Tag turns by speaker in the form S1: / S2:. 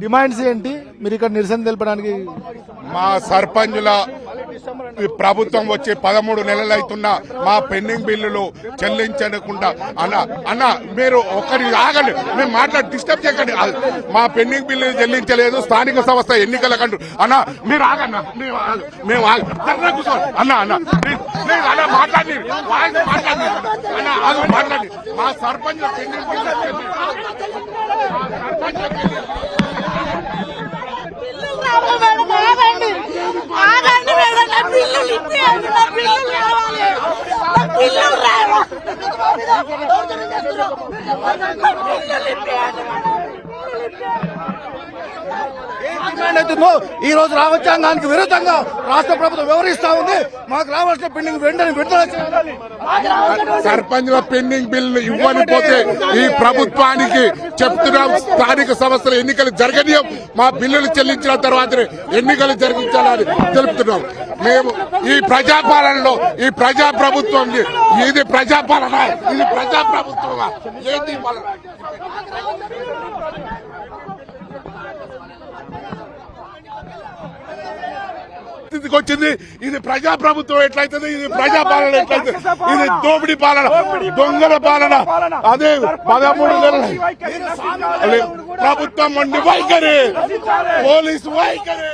S1: Demands ఏంటి? మీరు ఇక్కడ నిరసన తెలపడానికి
S2: మా సర్పంచుల ఈ ప్రభుత్వం వచ్చి పదమూడు నెలలు అవుతున్నా మా పెండింగ్ బిల్లులు చెల్లించకుండా. అన్న అన్న మీరు ఒక్కరి ఆగండి. మేము మాట్లాడి డిస్టర్బ్ చేయకండి. మా పెండింగ్ బిల్లు చెల్లించలేదు. స్థానిక సంస్థ ఎన్నికల కంటూ అన్న మీరు ఆగన్న మేము అన్న అన్న అన్న మాట్లాడి మాట్లాడి అన్న మాట్లాడి మా సర్పంచ్ పెండింగ్ బిల్లు
S3: ਕਰੋ
S1: డిమాండ్ అవుతుందో ఈ రోజు రాజ్యాంగానికి విరుద్ధంగా రాష్ట్ర ప్రభుత్వం వివరిస్తా ఉంది. మాకు రావాల్సిన పెండింగ్ వెంటనే విడుదల చేయాలి.
S2: సర్పంచ్ల పెండింగ్ బిల్లు ఇవ్వనిపోతే ఈ ప్రభుత్వానికి చెప్తున్నాం స్థానిక సంస్థల ఎన్నికలు జరగనీయం. మా బిల్లులు చెల్లించిన తర్వాతనే ఎన్నికలు జరిగించాలని తెలుపుతున్నాం. మేము ఈ ప్రజాపాలనలో ఈ ప్రజా ప్రభుత్వం ఇది ప్రజాపాలన ఇది ప్రజా ప్రభుత్వమా పాలన? స్థితికి వచ్చింది ఇది ప్రజా ప్రభుత్వం ఎట్లయితుంది ఇది ప్రజా పాలన. ఎట్లయితుంది ఇది దోపిడీ పాలన దొంగల పాలన. అదే పదమూడు నెలలు. ప్రభుత్వం వండి వైఖరి. పోలీసు వైఖరి.